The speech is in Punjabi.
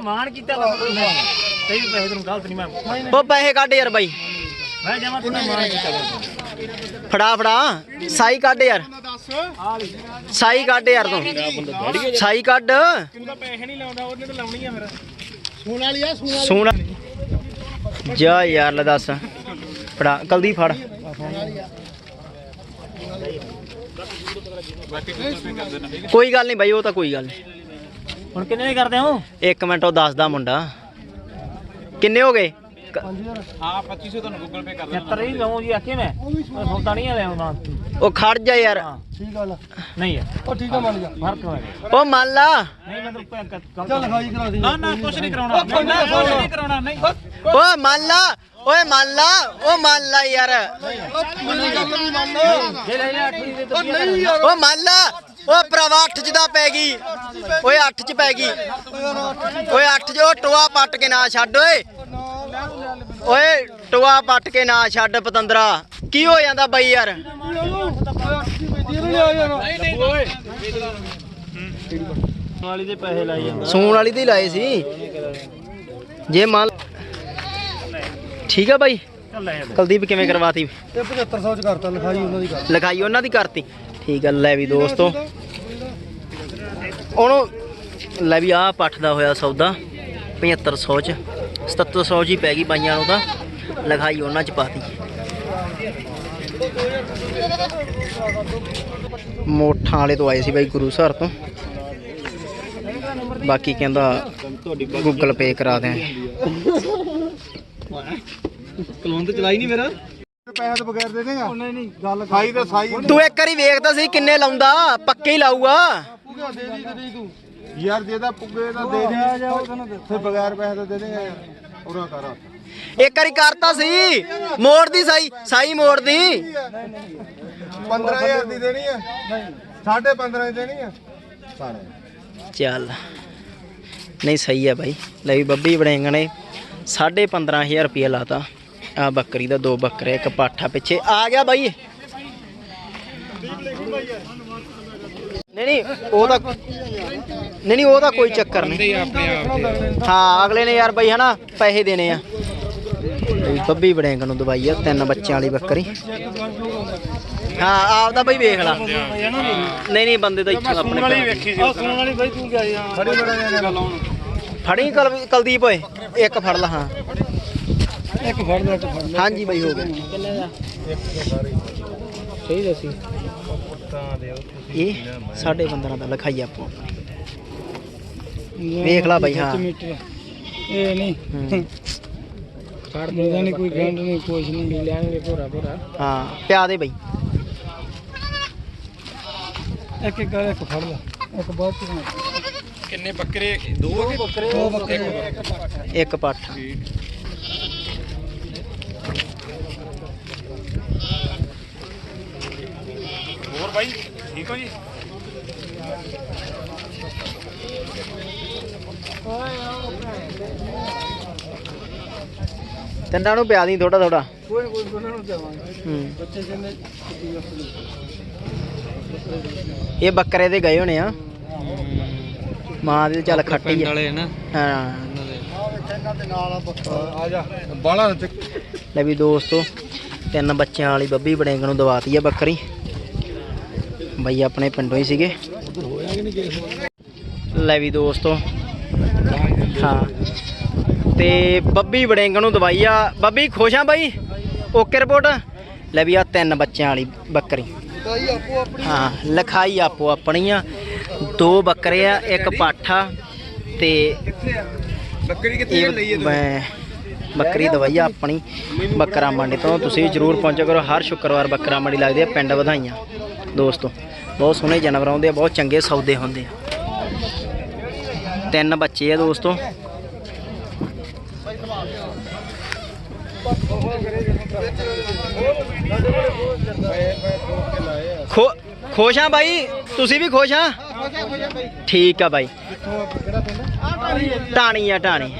ਮਾਨ ਕੀਤਾ ਤਾਂ ਕੋਈ ਨਹੀਂ ਸਹੀ ਪੈਸੇ ਤੈਨੂੰ ਗਲਤ ਨਹੀਂ ਮੈਂ ਉਹ ਪੈਸੇ ਕੱਢ ਯਾਰ ਬਾਈ। ਮੈਂ ਜਮਾ ਤੈਨੂੰ ਮਾਨ ਕੀਤਾ ਫੜਾ ਫੜਾ। ਸਾਈ ਕੱਢ ਯਾਰ। ਸਾਈ ਕੱਢ ਯਾਰ ਤੂੰ। ਸਾਈ ਕੱਢ। ਤੂੰ ਤਾਂ ਪੈਸੇ ਨਹੀਂ ਲਾਉਂਦਾ ਉਹਨੇ ਤਾਂ ਲਾਉਣੀ ਆ ਫਿਰ। ਸੂਣ ਵਾਲੀ ਆ ਸੂਣ ਸੁਣ ਜਾ ਯਾਰ ਲੈ ਦੱਸ। ਫੜਾ। ਕਲਦੀ ਫੜ। ਕੋਈ ਗੱਲ ਨਹੀਂ ਬਾਈ ਉਹ ਤਾਂ ਕੋਈ ਗੱਲ ਨਹੀਂ। ਹੁਣ ਕਿੰਨੇ ਕਰਦੇ ਹੋ? ਇੱਕ ਮਿੰਟ ਉਹ ਦੱਸਦਾ ਮੁੰਡਾ। ਕਿੰਨੇ ਹੋ ਗਏ? ਕ- ਹਾਂ 2500 ਤੁਹਾਨੂੰ ਗੂਗਲ ਪੇ ਕਰ ਦੇਣਾ 70 ਹੀ ਲਾਉਂ ਜੀ ਆਖੇ ਮੈਂ। ਮੈਂ ਸੌਦਾ ਨਹੀਂ ਲੈਉਂਦਾ ਉਹ ਖੜ ਜਾ ਯਾਰ। ਠੀਕ ਗੱਲ ਨਹੀਂ ਹੈ ਉਹ ਠੀਕ ਆ ਮੰਨ ਜਾ। ਫ਼ਰਕ ਹੋਇਆ। ਉਹ ਮੰਨ ਲਾ। ਨਹੀਂ ਮੈਂ ਤੈਨੂੰ ਚੱਲ ਲਿਖਾਈ ਕਰਾ ਦੇ। ਨਾ ਨਾ ਕੁਝ ਨਹੀਂ ਕਰਾਉਣਾ। ਨਹੀਂ ਨਾ ਕੁਝ ਨਹੀਂ ਕਰਾਉਣਾ ਨਹੀਂ। ਓਏ ਮੰਨ ਲਾ। ਓਏ ਮੰਨ ਲਾ। ਉਹ ਮੰਨ ਲਾ ਯਾਰ। ਮੇਰੀ ਗੱਲ ਨਹੀਂ ਮੰਨ ਜੇ ਲੈ ਲੈ 8 ਦੇ ਉਹ ਨਹੀਂ ਯਾਰ। ਓ ਮੰਨ ਲਾ। ਓ ਭਰਾਵਾ 8 ਚ ਦਾ ਪੈ ਗਈ। ਓਏ 8 ਚ ਪੈ ਗਈ। ਓਏ 8 ਚ ਉਹ ਟੋਆ ਪੱਟ ਕੇ ਨਾ ਛੱਡ ਓਏ। ਓਏ ਟੋਆ ਪੱਟ ਕੇ ਨਾ ਛੱਡ ਪਤੰਦਰਾ। ਕੀ ਹੋ ਜਾਂਦਾ ਬਾਈ ਯਾਰ? ਵਾਲੀ ਦੇ ਪੈਸੇ ਲਾਈ ਜਾਂਦਾ ਸੂਣ ਵਾਲੀ ਤੇ ਹੀ ਲਾਏ ਸੀ। ਜੇ ਮੰਨ ਠੀਕ ਆ ਬਾਈ। ਕੁਲਦੀਪ ਕਿਵੇਂ ਕਰਵਾਤੀ? ਤੇ 7500 ਚ ਕਰਤਾ ਲਿਖਾਈ ਉਹਨਾਂ ਦੀ ਕਰ। ਲਿਖਾਈ ਉਹਨਾਂ ਦੀ ਕਰਤੀ। ਠੀਕ ਆ ਲੈ ਵੀ ਦੋਸਤੋ। ਉਹਨੂੰ ਲੈ ਵੀ ਆਹ ਪੱਠ ਦਾ ਹੋਇਆ ਸੌਦਾ 7500 ਚ। 7700 ਚ ਪੈ ਗਈ ਬਾਈਆਂ ਨੂੰ ਤਾਂ ਲਿਖਾਈ ਉਹਨਾਂ ਚ ਪਾਤੀ। ਮੋਠਾਂ ਵਾਲੇ ਤੋਂ ਆਏ ਸੀ ਬਾਈ ਗੁਰੂ ਸਰ ਤੋਂ। ਬਾਕੀ ਕਹਿੰਦਾ ਗੂਗਲ ਪੇ ਕਰਾ ਦੇ ਕਲੋਨ ਤੇ ਚਲਾਈ ਨਹੀਂ ਮੇਰਾ। ਪੈਸੇ ਤੋਂ ਬਗੈਰ ਦੇ ਦੇਗਾ ਨਹੀਂ ਨਹੀਂ ਗੱਲ ਖਾਈ ਤੇ ਸਾਈ ਤੂੰ ਇੱਕ ਵਾਰੀ ਵੇਖਦਾ ਸੀ ਕਿੰਨੇ ਲਾਉਂਦਾ ਪੱਕੇ ਹੀ ਲਾਊਗਾ। ਪੁੱਗਾ ਦੇ ਦੀ ਤੇ ਦੇ ਤੂੰ। ਯਾਰ ਜੇ ਦਾ ਪੁੱਗੇ ਦਾ ਦੇ। ਦੀ ਫਿਰ ਬਗੈਰ ਪੈਸੇ ਤੋਂ ਦੇ ਦੇਗਾ ਯਾਰ। ਉਹਨਾਂ ਕਰ। ਇੱਕ ਵਾਰੀ ਕਰਤਾ ਸੀ ਮੋੜ ਦੀ ਸਾਈ ਸਾਈ ਮੋੜ ਦੀ 15000 ਦੀ ਦੇਣੀ ਹੈ ਨਹੀਂ। 15.5 ਦੀ ਦੇਣੀ ਹੈ ਸਾਰੇ ਚੱਲ। ਨਹੀਂ ਸਹੀ ਹੈ ਬਾਈ। ਲੈ ਵੀ ਬੱਬੀ ਬਣੇਂਗ ਨੇ 15000 ਰੁਪਏ ਲਾਤਾ। ਆ ਬੱਕਰੀ ਦਾ ਦੋ ਬੱਕਰੇ ਇੱਕ ਪਾਠਾ ਪਿੱਛੇ। ਆ ਗਿਆ ਬਾਈ ਨਹੀਂ ਨਹੀਂ ਉਹਦਾ ਨਹੀਂ ਨਹੀਂ ਉਹਦਾ ਕੋਈ ਚੱਕਰ ਨਹੀਂ। ਹਾਂ ਅਗਲੇ ਨੇ ਯਾਰ ਬਾਈ ਹਨਾ ਪੈਸੇ ਦੇਣੇ ਆ। ਬਈ ਬੱਬੀ ਬਣੇਂਗ ਨੂੰ ਦਵਾਈ ਆ ਤਿੰਨ ਬੱਚਿਆਂ ਵਾਲੀ ਬੱਕਰੀ। ਹਾਂ ਆਪਦਾ ਬਾਈ ਵੇਖ ਲਾ। ਨਹੀਂ ਨਹੀਂ ਬੰਦੇ ਤਾਂ ਇੱਥੋਂ ਆਪਣੇ ਘਰ ਦੇ। ਸੀ ਸੁਣਨ ਵਾਲੀ ਬਾਈ ਤੂੰ ਗਿਆ ਫੜੀ ਕਲ ਕੁਲਦੀਪ ਓਏ ਇੱਕ ਫੜ ਲਾ ਹਾਂ। ਇੱਕ ਫੜ ਲੈ ਇੱਕ ਫੜ ਲੈ ਹਾਂਜੀ ਬਾਈ ਹੋ ਗਿਆ ਸਹੀ ਦੱਸੀ ਇਹ ਸਾਡੇ 15 ਦਾ ਲਿਖਾਈ ਆਪੋ ਵੇਖ ਲਾ ਬਾਈ ਹਾਂ ਮੀਟਰ ਇਹ ਨਹੀਂ ਹੂੰ। ਫੜ ਦੇਦਾ ਨਹੀਂ ਕੋਈ ਗੰਢ ਨਹੀਂ ਕੁਛ ਨਹੀਂ ਲੈਣਗੇ ਪੂਰਾ ਪੂਰਾ ਹਾਂ ਪਿਆ ਦੇ ਬਾਈ ਇੱਕ ਇੱਕ ਇੱਕ ਫੜ ਲੈ ਇੱਕ ਬਹੁਤ ਚ ਕਿੰਨੇ ਬੱਕਰੇ ਦੋ ਬੱਕਰੇ ਦੋ ਬੱਕਰੇ ਇੱਕ ਪੱਠ ਹੋਰ ਬਾਈ? ਠੀਕ ਹੋ ਜੀ? ਤਿੰਨਾਂ ਨੂੰ ਪਿਆ ਦੀ ਥੋੜਾ ਥੋੜਾ ਕੋਈ ਕੋਈ ਉਹਨਾਂ ਨੂੰ ਦੇਵਾਂਗੇ ਹੂੰ। ਬੱਚੇ ਕਹਿੰਦੇ ਇਹ ਬੱਕਰੇ ਦੇ ਗਏ ਹੋਣੇ ਆ। ਮਾਂ ਦੇ ਚੱਲ ਖੱਟੀ ਆ। ਹਾਂ ਇਹਨਾਂ ਦੇ ਨਾਲ ਆ ਬੱਕਾ ਆ ਜਾ ਬਾਲਾ ਲੈ ਵੀ ਦੋਸਤੋ ਤਿੰਨ ਬੱਚਿਆਂ ਵਾਲੀ ਬੱਬੀ ਬੜੇਂਗ ਨੂੰ ਦਵਾਤੀ ਆ ਬੱਕਰੀ। ਬਈ ਆਪਣੇ ਪਿੰਡੋਂ ਹੀ ਸੀਗੇ। ਲੈ ਵੀ ਦੋਸਤੋ। ਹਾਂ। ਤੇ ਬੱਬੀ ਬੜੇਂਗ ਨੂੰ ਦਵਾਈ ਆ। ਬੱਬੀ ਖੁਸ਼ ਆ ਬਾਈ? Okay report? ਲੈ ਵੀ ਆ ਤਿੰਨ ਬੱਚਿਆਂ ਵਾਲੀ ਬੱਕਰੀ। ਹਾਂ ਲਿਖਾਈ ਆਪੋ ਆਪਣੀ ਆ। ਦੋ ਬੱਕਰੇ ਆ ਇੱਕ ਪਾਠਾ ਤੇ ਬੱਕਰੀ ਇਹ ਮੈਂ ਬੱਕਰੀ ਦਵਾਈ ਆਪਣੀ ਬੱਕਰਾ ਮੰਡੀ ਤੋਂ। ਤੁਸੀਂ ਜਰੂਰ ਪਹੁੰਚਿਆ ਕਰੋ। ਹਰ ਸ਼ੁੱਕਰਵਾਰ ਬੱਕਰਾ ਮੰਡੀ ਲੱਗਦੀ ਆ ਪਿੰਡ ਵਧਾਈਆਂ। ਦੋਸਤੋ, ਬਹੁਤ ਸੋਹਣੇ ਜਾਨਵਰ ਆਉਂਦੇ ਆ, ਬਹੁਤ ਚੰਗੇ ਸੌਦੇ ਹੁੰਦੇ ਆ। ਤਿੰਨ ਬੱਚੇ ਆ ਦੋਸਤੋ। ਖੁਸ਼ ਆ ਬਾਈ? ਤੁਸੀਂ ਵੀ ਖੁਸ਼ ਆ? ਠੀਕ ਆ ਬਾਈ। ਟਾਣੀ ਆ, ਟਾਣੀ।